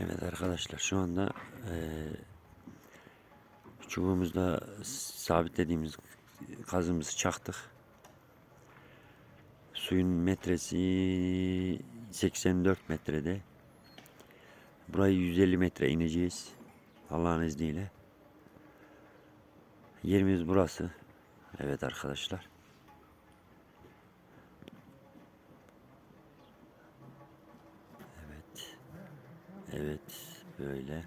Evet arkadaşlar şu anda eee çubuğumuzda sabitlediğimiz kazımızı çaktık. Suyun metresi 84 metrede. Burayı 150 metre ineceğiz. Allah'ın izniyle. Yerimiz burası. Evet arkadaşlar. Evet. Evet böyle.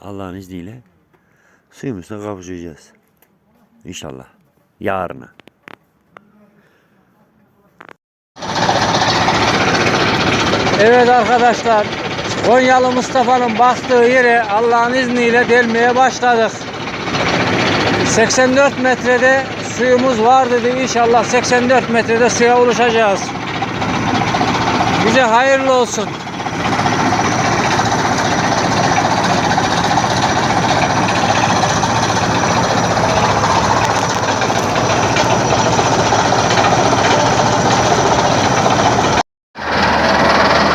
Allah'ın izniyle suyumuzla kavuşacağız. İnşallah. Yarına. Evet arkadaşlar Konyalı Mustafa'nın baktığı yere Allah'ın izniyle delmeye başladık. 84 metrede suyumuz var dedi. İnşallah 84 metrede suya ulaşacağız. Bize hayırlı olsun.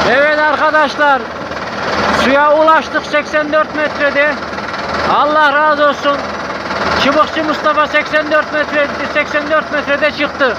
Evet arkadaşlar suya ulaştık 84 metrede. Allah razı olsun. Çubukçu Mustafa 84 metre 84 metrede çıktı.